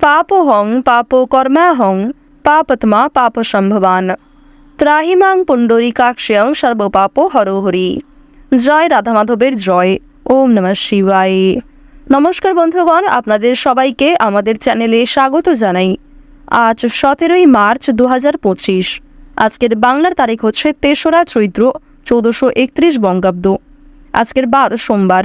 পাপোহং পাপ কর্মাহং পাপত্মা পাপ সম্ভবান ত্রাহিমাং পুণ্ডরিকাক্ষয়ং সর্বপাপ হরহরি জয় রাধা মাধবের জয় ওম নমঃ শিবায় নমস্কার বন্ধুগণ, আপনাদের সবাইকে আমাদের চ্যানেলে স্বাগত জানাই। আজ সতেরোই মার্চ দু হাজার পঁচিশ। আজকের বাংলার তারিখ হচ্ছে তেসরা চৈত্র চৌদ্দশো একত্রিশ বঙ্গাব্দ। আজকের বার সোমবার।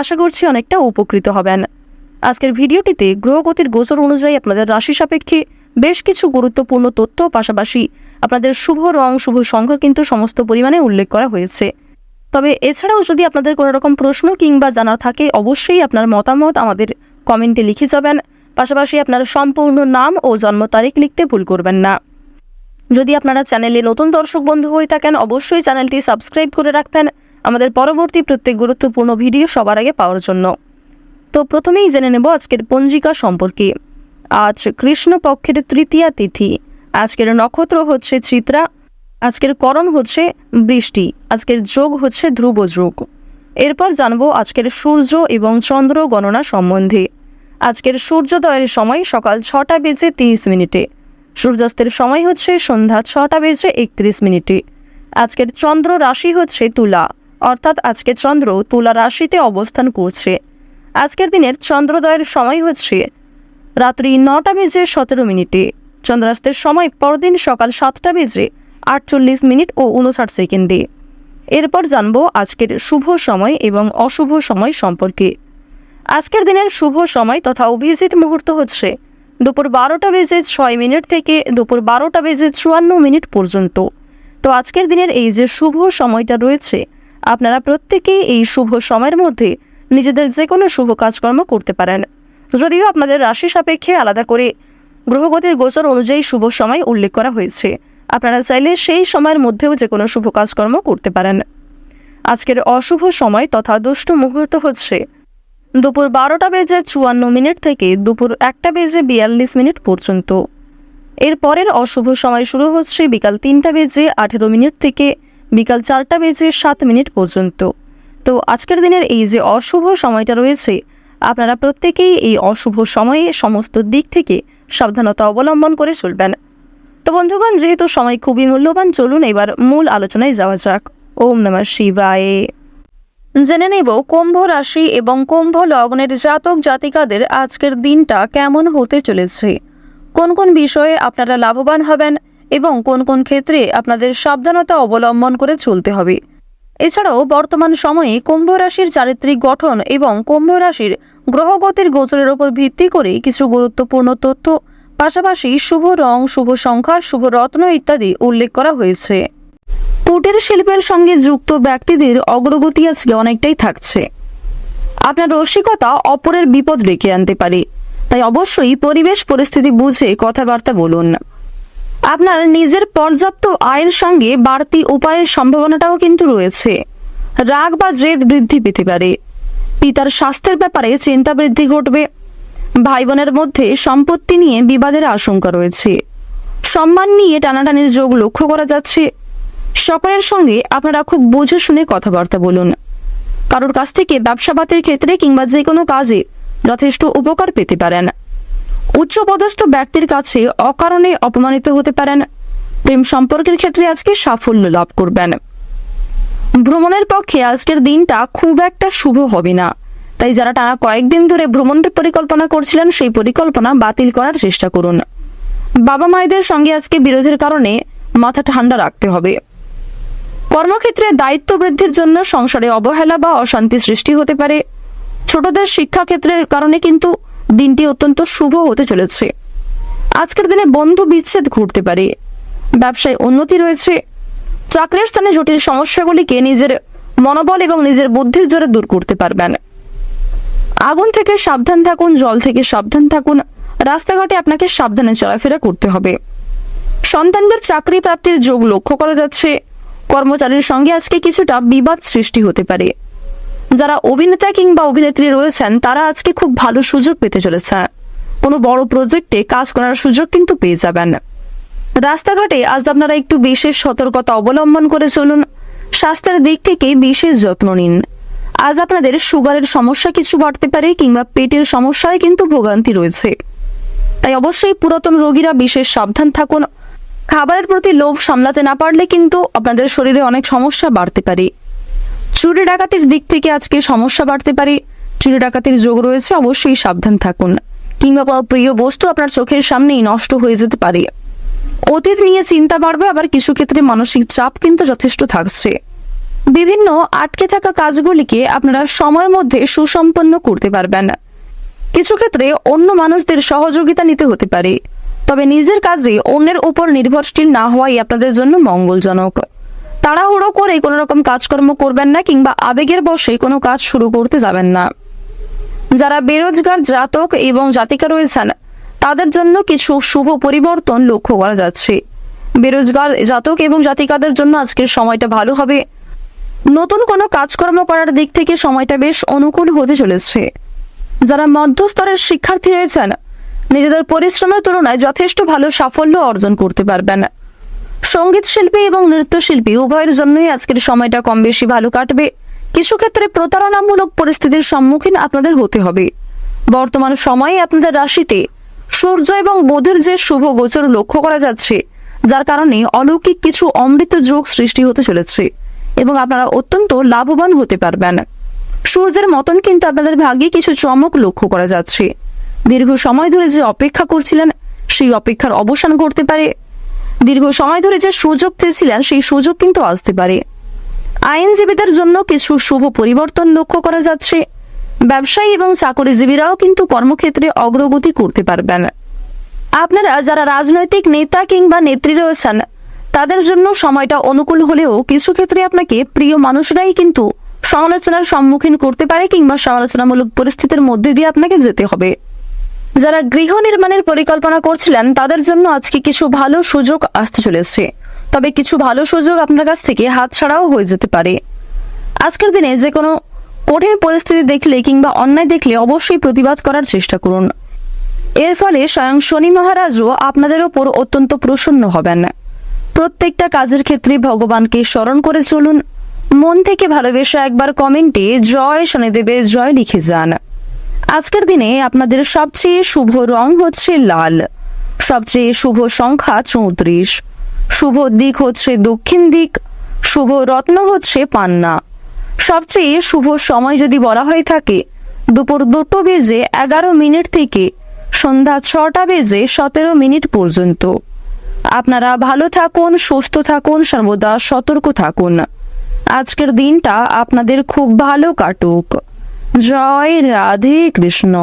আশা করছি অনেকটা উপকৃত হবেন। আজকের ভিডিওটিতে গ্রহগতির গোচর অনুযায়ী আপনাদের রাশি সাপেক্ষে বেশ কিছু গুরুত্বপূর্ণ তথ্য, পাশাপাশি আপনাদের শুভ রং, শুভ সংখ্যা কিন্তু সমস্ত পরিমাণে উল্লেখ করা হয়েছে। তবে এছাড়াও যদি আপনাদের কোনো রকম প্রশ্ন কিংবা জানা থাকে, অবশ্যই আপনার মতামত আমাদের কমেন্টে লিখে যাবেন। পাশাপাশি আপনার সম্পূর্ণ নাম ও জন্ম তারিখ লিখতে ভুল করবেন না। যদি আপনারা চ্যানেলে নতুন দর্শক বন্ধু হয়ে থাকেন, অবশ্যই চ্যানেলটি সাবস্ক্রাইব করে রাখবেন। আমাদের পরবর্তী প্রত্যেক গুরুত্বপূর্ণ ভিডিও সবার আগে পাওয়ার জন্য। তো প্রথমেই জেনে নেব আজকের পঞ্জিকা সম্পর্কে। আজ কৃষ্ণপক্ষের তৃতীয়া তিথি। আজকের নক্ষত্র হচ্ছে চিত্রা। আজকের করণ হচ্ছে বৃষ্টি। আজকের যোগ হচ্ছে ধ্রুব যোগ। এরপর জানব আজকের সূর্য এবং চন্দ্র গণনা সম্বন্ধে। আজকের সূর্যোদয়ের সময় সকাল ছটা বেজে তিরিশ মিনিটে। সূর্যাস্তের সময় হচ্ছে সন্ধ্যা ছটা বেজে একত্রিশ মিনিটে। আজকের চন্দ্র রাশি হচ্ছে তুলা। অর্থাৎ আজকে চন্দ্র তুলা রাশিতে অবস্থান করছে। আজকের দিনের চন্দ্রোদয়ের সময় হচ্ছে রাত্রি নটা বেজে সতেরো মিনিটে। চন্দ্রাস্তের সময় পরদিন সকাল সাতটা বেজে আটচল্লিশ মিনিট ও উনষাট সেকেন্ডে। এরপর জানব আজকের শুভ সময় এবং অশুভ সময় সম্পর্কে। আজকের দিনের শুভ সময় তথা অভিজিৎ মুহূর্ত হচ্ছে দুপুর বারোটা বেজে ছয় মিনিট থেকে দুপুর বারোটা বেজে চুয়ান্ন মিনিট পর্যন্ত। তো আজকের দিনের এই যে শুভ সময়টা রয়েছে আপনারা প্রত্যেকেই এই শুভ সময়ের মধ্যে নিজেদের যে কোনো শুভ কাজকর্ম করতে পারেন। যদিও আপনাদের রাশি সাপেক্ষে আলাদা করে গ্রহগতির গোচর অনুযায়ী শুভ সময় উল্লেখ করা হয়েছে। আপনারা চাইলে সেই সময়ের মধ্যেও যে কোনো শুভ কাজকর্ম করতে পারেন। আজকের অশুভ সময় তথা দুষ্ট মুহূর্ত হচ্ছে দুপুর বারোটা বেজে চুয়ান্ন মিনিট থেকে দুপুর একটা বেজে বিয়াল্লিশ মিনিট পর্যন্ত। এর পরের অশুভ সময় শুরু হচ্ছে বিকাল তিনটা বেজে আঠেরো মিনিট থেকে বিকাল চারটা বেজে সাত মিনিট পর্যন্ত। তো আজকের দিনের এই যে অশুভ সময়টা রয়েছে, আপনারা প্রত্যেকেই এই অশুভ সময়ে সমস্ত দিক থেকে সাবধানতা অবলম্বন করে চলবেন। তো বন্ধুগণ, যেহেতু সময় খুবই মূল্যবান, চলুন এবার মূল আলোচনায় যাওয়া যাক। ওম নমঃ শিবায়। জেনে নেব কুম্ভ রাশি এবং কুম্ভ লগ্নের জাতক জাতিকাদের আজকের দিনটা কেমন হতে চলেছে। কোন কোন বিষয়ে আপনারা লাভবান হবেন এবং কোন কোন ক্ষেত্রে আপনাদের সাবধানতা অবলম্বন করে চলতে হবে। এছাড়াও বর্তমান সময়ে কুম্ভ রাশির চারিত্রিক গঠন এবং কুম্ভ রাশির গ্রহগতির গোচরের ওপর ভিত্তি করে কিছু গুরুত্বপূর্ণ তথ্য, পাশাপাশি শুভ রং, শুভ সংখ্যা, শুভ রত্ন ইত্যাদি উল্লেখ করা হয়েছে। কুটির শিল্পের সঙ্গে যুক্ত ব্যক্তিদের অগ্রগতি আজকে অনেকটাই থাকছে। আপনার রসিকতা অপরের বিপদ ডেকে আনতে পারে। তাই অবশ্যই পরিবেশ পরিস্থিতি বুঝে কথাবার্তা বলুন। আপনার নিজের পর্যাপ্ত আয়ের সঙ্গে বাড়তি উপায়ের সম্ভাবনাটাও কিন্তু রয়েছে। রাগ বা জেদ বৃদ্ধি পেতে পারে। পিতার স্বাস্থ্যের ব্যাপারে চিন্তা বৃদ্ধি ঘটবে। ভাই বোনের মধ্যে সম্পত্তি নিয়ে বিবাদের আশঙ্কা রয়েছে। সম্মান নিয়ে টানাটানির যোগ লক্ষ্য করা যাচ্ছে। সকলের সঙ্গে আপনারা খুব বুঝে শুনে কথাবার্তা বলুন। কারোর কাছ থেকে ব্যবসাপাতের ক্ষেত্রে কিংবা যে কোনো কাজে যথেষ্ট উপকার পেতে পারেন। উচ্চপদস্থ ব্যক্তির কাছে অকারণে অপমানিত হতে পারেন। প্রেম সম্পর্কের ক্ষেত্রে আজকে সাফল্য লাভ করবেন। ভ্রমণের পক্ষে আজকের দিনটা খুব একটা শুভ হবে না। তাই যারা টানা কয়েকদিন ধরে ভ্রমণের পরিকল্পনা করছিলেন, সেই পরিকল্পনা বাতিল করার চেষ্টা করুন। বাবা মায়েদের সঙ্গে আজকে বিরোধের কারণে মাথা ঠান্ডা রাখতে হবে। কর্মক্ষেত্রে দায়িত্ব বৃদ্ধির জন্য সংসারে অবহেলা বা অশান্তি সৃষ্টি হতে পারে। ছোটদের শিক্ষাক্ষেত্রের কারণে কিন্তু দিনটি অত্যন্ত শুভ হতে চলেছে। আজকের দিনে বন্ধু বিচ্ছেদ ঘটতে পারে। ব্যবসায় উন্নতি রয়েছে। চাকরির স্থানে জটিল সমস্যাগুলিকে নিজের মনোবল এবং নিজের বুদ্ধির জোরে দূর করতে পারবেন। আগুন থেকে সাবধান থাকুন, জল থেকে সাবধান থাকুন। রাস্তাঘাটে আপনাকে সাবধানে চলাফেরা করতে হবে। সন্তানদের চাকরি প্রাপ্তির যোগ লক্ষ্য করা যাচ্ছে। কর্মচারীর সঙ্গে আজকে কিছুটা বিবাদ সৃষ্টি হতে পারে। যারা অভিনেতা কিংবা অভিনেত্রী রয়েছেন, তারা আজকে খুব ভালো সুযোগ পেতে চলেছে। কোনো বড় প্রজেক্টে কাজ করার সুযোগ কিন্তু পেয়ে যাবেন। রাস্তাঘাটে আজ আপনারা একটু বিশেষ সতর্কতা অবলম্বন করে চলুন। স্বাস্থ্যের দিক থেকে বিশেষ যত্ন নিন। আজ আপনাদের সুগারের সমস্যা কিছু বাড়তে পারে কিংবা পেটের সমস্যায় কিন্তু ভোগান্তি রয়েছে। তাই অবশ্যই পুরাতন রোগীরা বিশেষ সাবধান থাকুন। খাবারের প্রতি লোভ সামলাতে না পারলে কিন্তু আপনাদের শরীরে অনেক সমস্যা বাড়তে পারে। চুরি ডাকাতির দিক থেকে আজকে সমস্যা বাড়তে পারে। চুরি ডাকাতির যোগ রয়েছে, অবশ্যই সাবধান থাকুন। কিংবা কোনো প্রিয় বস্তু আপনার চোখের সামনেই নষ্ট হয়ে যেতে পারে। অতীত নিয়ে চিন্তা বাড়বে, আবার কিছু ক্ষেত্রে মানসিক চাপ কিন্তু যথেষ্ট থাকছে। বিভিন্ন আটকে থাকা কাজগুলিকে আপনারা সময়ের মধ্যে সুসম্পন্ন করতে পারবেন। কিছু ক্ষেত্রে অন্য মানুষদের সহযোগিতা নিতে হতে পারে। তবে নিজের কাজে অন্যের উপর নির্ভরশীল না হওয়াই আপনাদের জন্য মঙ্গলজনক। তাড়াহুড়ো করে কোনো রকম কাজকর্ম করবেন না কিংবা আবেগের বশে কোনো কাজ শুরু করতে যাবেন না। যারা বেরোজগার, জাতক এবং জাতিকা রয়েছেন, তাদের জন্য কিছু শুভ পরিবর্তন লক্ষ্য করা যাচ্ছে। বেরোজগার, জাতক এবং জাতিকাদের জন্য আজকের সময়টা ভালো হবে। নতুন কোনো কাজকর্ম করার দিক থেকে সময়টা বেশ অনুকূল হতে চলেছে। যারা মধ্যস্তরের শিক্ষার্থী রয়েছেন, নিজেদের পরিশ্রমের তুলনায় যথেষ্ট ভালো সাফল্য অর্জন করতে পারবেন। সংগীত শিল্পী এবং নৃত্যশিল্পী, উভয়ের জন্যই আজকের সময়টা কম বেশি ভালো কাটবে। কিছু ক্ষেত্রে প্রতারণামূলক পরিস্থিতির সম্মুখীন আপনাদের হতে হবে। বর্তমান সময়ে আপনাদের রাশিতে সূর্য এবং বুধের যে শুভ গোচর লক্ষ্য করা যাচ্ছে, যার কারণে অলৌকিক কিছু অমৃত যোগ সৃষ্টি হতে চলেছে এবং আপনারা অত্যন্ত লাভবান হতে পারবেন। সূর্যের মতন কিন্তু আপনাদের ভাগ্যে কিছু চমক লক্ষ্য করা যাচ্ছে। দীর্ঘ সময় ধরে যে অপেক্ষা করছিলেন, সেই অপেক্ষার অবসান ঘটতে পারে। দীর্ঘ সময় ধরে যে সুযোগ চেয়েছিলেন সেই সুযোগ কিন্তু আসতে পারে। আইনজীবীদের জন্য কিছু শুভ পরিবর্তন লক্ষ্য করা যাচ্ছে। ব্যবসায়ী এবং চাকরিজীবীরাও কিন্তু কর্মক্ষেত্রে অগ্রগতি করতে পারবেন। আপনারা যারা রাজনৈতিক নেতা কিংবা নেত্রী রয়েছেন, তাদের জন্য সময়টা অনুকূল হলেও কিছু ক্ষেত্রে আপনাকে প্রিয় মানুষরাই কিন্তু সমালোচনার সম্মুখীন করতে পারে কিংবা সমালোচনামূলক পরিস্থিতির মধ্যে দিয়ে আপনাকে যেতে হবে। যারা গৃহ নির্মাণের পরিকল্পনা করছিলেন, তাদের জন্য আজকে কিছু ভালো সুযোগ আসতে চলেছে। তবে কিছু ভালো সুযোগ আপনার কাছ থেকে হাতছাড়াও হয়ে যেতে পারে। আজকের দিনে যে কোনো কঠিন পরিস্থিতি দেখলে কিংবা অন্যায় দেখলে অবশ্যই প্রতিবাদ করার চেষ্টা করুন। এর ফলে স্বয়ং শনি মহারাজও আপনাদের ওপর অত্যন্ত প্রসন্ন হবেন। প্রত্যেকটা কাজের ক্ষেত্রে ভগবানকে স্মরণ করে চলুন। মন থেকে ভালোবেসে একবার কমেন্টে জয় শনিদেবের জয় লিখে যান। আজকের দিনে আপনাদের সবচেয়ে শুভ রং হচ্ছে লাল। সবচেয়ে শুভ সংখ্যা চৌত্রিশ। শুভ দিক হচ্ছে দক্ষিণ দিক। শুভ রত্ন হচ্ছে পান্না। সবচেয়ে শুভ সময় যদি বলা হয়ে থাকে, দুপুর দুটো বেজে এগারো মিনিট থেকে সন্ধ্যা ছটা বেজে সতেরো মিনিট পর্যন্ত। আপনারা ভালো থাকুন, সুস্থ থাকুন, সর্বদা সতর্ক থাকুন। আজকের দিনটা আপনাদের খুব ভালো কাটুক। জয় রাধে কৃষ্ণ।